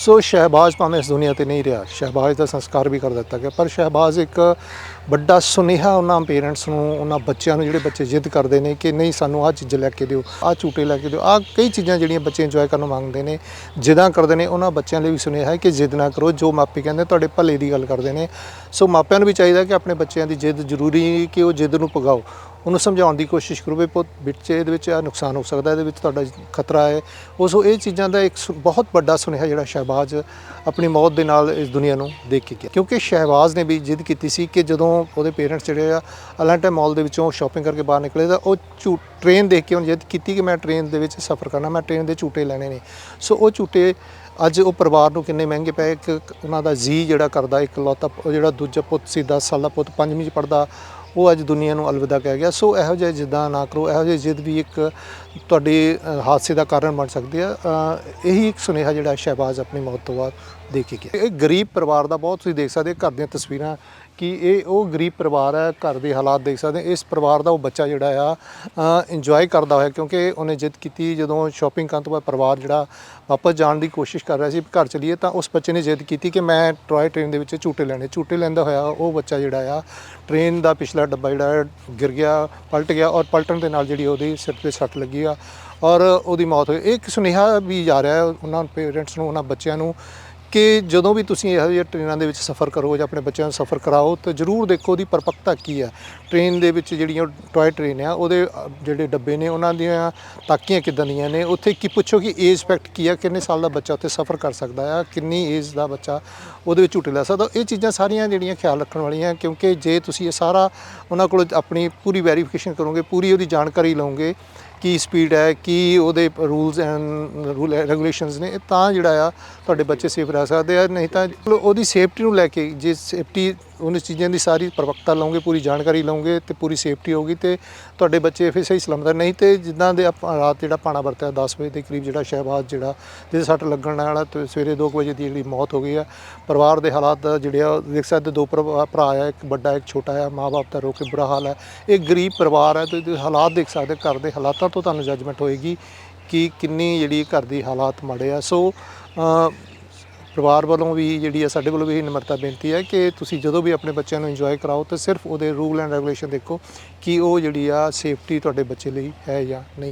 ਸੋ ਸ਼ਹਿਬਾਜ਼ ਭਾਵੇਂ ਇਸ ਦੁਨੀਆ ਤੇ ਨਹੀਂ ਰਿਹਾ, ਸ਼ਹਿਬਾਜ਼ ਦਾ ਸੰਸਕਾਰ ਵੀ ਕਰ ਦਿੱਤਾ ਗਿਆ, ਪਰ ਸ਼ਹਿਬਾਜ਼ ਇੱਕ ਵੱਡਾ ਸੁਨੇਹਾ ਉਹਨਾਂ ਪੇਰੈਂਟਸ ਨੂੰ, ਉਹਨਾਂ ਬੱਚਿਆਂ ਨੂੰ, ਜਿਹੜੇ ਬੱਚੇ ਜਿੱਦ ਕਰਦੇ ਨੇ ਕਿ ਨਹੀਂ ਸਾਨੂੰ ਆਹ ਚੀਜ਼ ਲੈ ਕੇ ਦਿਓ, ਆਹ ਝੂਟੇ ਲੈ ਕੇ ਦਿਓ, ਆਹ ਕਈ ਚੀਜ਼ਾਂ ਜਿਹੜੀਆਂ ਬੱਚੇ ਇੰਜੋਏ ਕਰਨ ਮੰਗਦੇ ਨੇ, ਜਿੱਦਾਂ ਕਰਦੇ ਨੇ, ਉਹਨਾਂ ਬੱਚਿਆਂ ਲਈ ਵੀ ਸੁਨੇਹਾ ਹੈ ਕਿ ਜਿੱਦ ਨਾ ਕਰੋ, ਜੋ ਮਾਪੇ ਕਹਿੰਦੇ ਤੁਹਾਡੇ ਭਲੇ ਦੀ ਗੱਲ ਕਰਦੇ ਨੇ। ਸੋ ਮਾਪਿਆਂ ਨੂੰ ਵੀ ਚਾਹੀਦਾ ਕਿ ਆਪਣੇ ਬੱਚਿਆਂ ਦੀ ਜਿੱਦ ਜ਼ਰੂਰੀ ਨਹੀਂ ਕਿ ਉਹ ਜਿੱਦ ਨੂੰ ਪਗਾਓ ਉਹਨੂੰ ਸਮਝਾਉਣ ਦੀ ਕੋਸ਼ਿਸ਼ ਕਰੋ ਵੀ ਪੁੱਤ ਵਿੱਚ ਇਹਦੇ ਵਿੱਚ ਆ ਨੁਕਸਾਨ ਹੋ ਸਕਦਾ, ਇਹਦੇ ਵਿੱਚ ਤੁਹਾਡਾ ਖਤਰਾ ਹੈ। ਉਸ ਇਹ ਚੀਜ਼ਾਂ ਦਾ ਇੱਕ ਸੁ- ਬਹੁਤ ਵੱਡਾ ਸੁਨੇਹਾ ਜਿਹੜਾ ਸ਼ਹਿਬਾਜ਼ ਆਪਣੀ ਮੌਤ ਦੇ ਨਾਲ ਇਸ ਦੁਨੀਆ ਨੂੰ ਦੇਖ ਕੇ ਗਿਆ। ਕਿਉਂਕਿ ਸ਼ਹਿਬਾਜ਼ ਨੇ ਵੀ ਜਿੱਦ ਕੀਤੀ ਸੀ ਕਿ ਜਦੋਂ ਉਹਦੇ ਪੇਰੈਂਟਸ ਜਿਹੜੇ ਆ ਅਲਾਂਟਾ ਮਾਲ ਦੇ ਵਿੱਚੋਂ ਸ਼ਾਪਿੰਗ ਕਰਕੇ ਬਾਹਰ ਨਿਕਲੇ ਤਾਂ ਉਹ ਝੂ ਟ੍ਰੇਨ ਦੇਖ ਕੇ ਉਹਨੇ ਜਿੱਦ ਕੀਤੀ ਕਿ ਮੈਂ ਟ੍ਰੇਨ ਦੇ ਵਿੱਚ ਸਫ਼ਰ ਕਰਨਾ, ਮੈਂ ਟ੍ਰੇਨ ਦੇ ਝੂਟੇ ਲੈਣੇ ਨੇ। ਸੋ ਉਹ ਝੂਟੇ ਅੱਜ ਉਹ ਪਰਿਵਾਰ ਨੂੰ ਕਿੰਨੇ ਮਹਿੰਗੇ ਪਏ, ਇੱਕ ਉਹਨਾਂ ਦਾ ਜੀ ਜਿਹੜਾ ਕਰਦਾ, ਇੱਕ ਲੌਤਾ, ਉਹ ਜਿਹੜਾ ਦੂਜਾ ਪੁੱਤ ਸੀ 10 ਸਾਲ ਦਾ ਪੁੱਤ ਪੰਜਵੀਂ ਚ ਪੜਦਾ ਉਹ ਅੱਜ ਦੁਨੀਆ ਨੂੰ ਅਲਵਿਦਾ ਕਹਿ ਗਿਆ। ਸੋ ਇਹੋ ਜਿਹੇ ਜਿੱਦਾਂ ਨਾ ਕਰੋ, ਇਹੋ ਜਿਹੇ ਜਿੱਦ ਵੀ ਇੱਕ ਤੁਹਾਡੇ ਹਾਦਸੇ ਦਾ ਕਾਰਨ ਬਣ ਸਕਦੀ ਆ। ਇਹੀ ਇੱਕ ਸੁਨੇਹਾ ਜਿਹੜਾ ਸ਼ਹਿਬਾਜ਼ ਆਪਣੀ ਮੌਤ ਤੋਂ ਬਾਅਦ ਦੇ ਕੇ ਗਿਆ। ਇਹ ਗਰੀਬ ਪਰਿਵਾਰ ਦਾ ਬਹੁਤ ਤੁਸੀਂ ਦੇਖ ਸਕਦੇ ਘਰ ਦੀਆਂ ਤਸਵੀਰਾਂ ਕਿ ਇਹ ਉਹ ਗਰੀਬ ਪਰਿਵਾਰ ਹੈ, ਘਰ ਦੇ ਹਾਲਾਤ ਦੇਖ ਸਕਦੇ ਇਸ ਪਰਿਵਾਰ ਦਾ ਉਹ ਬੱਚਾ ਜਿਹੜਾ ਆ ਇੰਜੋਏ ਕਰਦਾ ਹੋਇਆ ਕਿਉਂਕਿ ਉਹਨੇ ਜਿੱਦ ਕੀਤੀ ਜਦੋਂ ਸ਼ਾਪਿੰਗ ਕਰਨ ਤੋਂ ਬਾਅਦ ਪਰਿਵਾਰ ਜਿਹੜਾ ਵਾਪਸ ਜਾਣ ਦੀ ਕੋਸ਼ਿਸ਼ ਕਰ ਰਿਹਾ ਸੀ ਘਰ ਚਲੀਏ ਤਾਂ ਉਸ ਬੱਚੇ ਨੇ ਜਿੱਦ ਕੀਤੀ ਕਿ ਮੈਂ ਟਰਾਏ ਟ੍ਰੇਨ ਦੇ ਵਿੱਚ ਝੂਟੇ ਲੈਣੇ। ਝੂਟੇ ਲੈਂਦਾ ਹੋਇਆ ਉਹ ਬੱਚਾ ਜਿਹੜਾ ਆ, ਟ੍ਰੇਨ ਦਾ ਪਿਛਲਾ ਡੱਬਾ ਜਿਹੜਾ ਗਿਰ ਗਿਆ, ਪਲਟ ਗਿਆ ਔਰ ਪਲਟਣ ਦੇ ਨਾਲ ਜਿਹੜੀ ਉਹਦੀ ਸਿਰ ਤੇ ਸੱਟ ਲੱਗੀ ਆ ਔਰ ਉਹਦੀ ਮੌਤ ਹੋਈ। ਇਹ ਇੱਕ ਸੁਨੇਹਾ ਵੀ ਜਾ ਰਿਹਾ ਹੈ, ਉਹਨਾਂ ਪੇਰੈਂਟਸ ਨੂੰ, ਉਹਨਾਂ ਬੱਚਿਆਂ ਨੂੰ ਕਿ ਜਦੋਂ ਵੀ ਤੁਸੀਂ ਇਹੋ ਜਿਹੇ ਟ੍ਰੇਨਾਂ ਦੇ ਵਿੱਚ ਸਫ਼ਰ ਕਰੋ ਜਾਂ ਆਪਣੇ ਬੱਚਿਆਂ ਨੂੰ ਸਫ਼ਰ ਕਰਾਓ, ਤਾਂ ਜ਼ਰੂਰ ਦੇਖੋ ਉਹਦੀ ਪਰਪੱਕਤਾ ਕੀ ਹੈ। ਟ੍ਰੇਨ ਦੇ ਵਿੱਚ ਜਿਹੜੀਆਂ ਟੋਏ ਟ੍ਰੇਨ ਆ, ਉਹਦੇ ਜਿਹੜੇ ਡੱਬੇ ਨੇ, ਉਹਨਾਂ ਦੀਆਂ ਤਾਕੀਆਂ ਕਿੱਦਾਂ ਦੀਆਂ ਨੇ, ਉੱਥੇ ਕੀ ਪੁੱਛੋ ਕਿ ਏਜ ਸਪੈਕਟ ਕੀ ਆ, ਕਿੰਨੇ ਸਾਲ ਦਾ ਬੱਚਾ ਉੱਥੇ ਸਫ਼ਰ ਕਰ ਸਕਦਾ ਆ, ਕਿੰਨੀ ਏਜ ਦਾ ਬੱਚਾ ਉਹਦੇ ਵਿੱਚ ਝੂਟੇ ਲੈ ਸਕਦਾ। ਇਹ ਚੀਜ਼ਾਂ ਸਾਰੀਆਂ ਜਿਹੜੀਆਂ ਖਿਆਲ ਰੱਖਣ ਵਾਲੀਆਂ, ਕਿਉਂਕਿ ਜੇ ਤੁਸੀਂ ਇਹ ਸਾਰਾ ਉਹਨਾਂ ਕੋਲ ਆਪਣੀ ਪੂਰੀ ਵੈਰੀਫਿਕੇਸ਼ਨ ਕਰੋਗੇ, ਪੂਰੀ ਉਹਦੀ ਜਾਣਕਾਰੀ ਲਓਗੇ ਕੀ ਸਪੀਡ ਹੈ ਕੀ ਉਹਦੇ ਰੂਲਸ ਐਂਡ ਰੂਲ ਰੈਗੂਲੇਸ਼ਨਸ ਨੇ ਤਾਂ ਜਿਹੜਾ ਆ ਤੁਹਾਡੇ ਬੱਚੇ ਸੇਫ ਰਹਿ ਸਕਦੇ ਆ ਨਹੀਂ ਤਾਂ ਉਹਦੀ ਸੇਫਟੀ ਨੂੰ ਲੈ ਕੇ ਜੇ ਸੇਫਟੀ ਉਹਨਾਂ ਚੀਜ਼ਾਂ ਦੀ ਸਾਰੀ ਪ੍ਰਵਕਤਾ ਲਓਗੇ ਪੂਰੀ ਜਾਣਕਾਰੀ ਲਓਗੇ ਤੇ ਪੂਰੀ ਸੇਫਟੀ ਹੋਗੀ ਤੇ ਤੁਹਾਡੇ ਬੱਚੇ ਫਿਰ ਸਹੀ ਸਲਾਮਤ। ਨਹੀਂ ਤੇ ਜਿੱਦਾਂ ਦੇ ਆਪਾਂ ਰਾਤ ਜਿਹੜਾ ਪਾਣਾ ਵਰਤਿਆ 10 ਵਜੇ ਦੇ ਕਰੀਬ ਜਿਹੜਾ ਸ਼ਹਿਬਾਜ਼ ਜਿਹੜਾ ਜਿਹਦੇ ਸੱਟ ਲੱਗਣ ਨਾਲ ਤੇ ਸਵੇਰੇ 2 ਵਜੇ ਦੀ ਜਿਹੜੀ ਮੌਤ ਹੋ ਗਈ ਆ ਪਰਿਵਾਰ ਦੇ ਹਾਲਾਤ ਜਿਹੜੇ ਆ ਦੇਖ ਸਕਦੇ ਦੋ ਭਰਾ ਆ ਇੱਕ ਵੱਡਾ ਇੱਕ ਛੋਟਾ ਆ ਮਾਂ-ਬਾਪ ਦਾ ਰੋ ਕੇ ਬੁਰਾ ਹਾਲ ਹੈ ਇਹ ਗਰੀਬ ਪਰਿਵਾਰ ਹੈ ਤੇ ਹਾਲਾਤ ਦੇਖ ਸਕਦੇ ਘਰ ਦੇ ਹਾਲਾਤਾਂ ਤੋਂ ਤੁਹਾਨੂੰ ਜੱਜਮੈਂਟ ਹੋਏਗੀ ਕਿ ਕਿੰਨੀ ਜਿਹੜੀ ਘਰ ਦੀ ਹਾਲਾਤ ਮਾੜੇ ਆ। ਸੋ ਪਰਿਵਾਰ ਵੱਲੋਂ ਵੀ ਜਿਹੜੀ ਹੈ ਸਾਡੇ ਵੱਲੋਂ ਵੀ ਇਹ ਨਿਮਰਤਾ ਬੇਨਤੀ ਹੈ ਕਿ ਤੁਸੀਂ ਜਦੋਂ ਵੀ ਆਪਣੇ ਬੱਚਿਆਂ ਨੂੰ ਇੰਜੋਏ ਕਰਾਓ ਤਾਂ ਸਿਰਫ ਉਹਦੇ ਰੂਲ ਐਂਡ ਰੈਗੂਲੇਸ਼ਨ ਦੇਖੋ ਕਿ ਉਹ ਜਿਹੜੀ ਆ ਸੇਫਟੀ ਤੁਹਾਡੇ ਬੱਚੇ ਲਈ ਹੈ ਜਾਂ ਨਹੀਂ।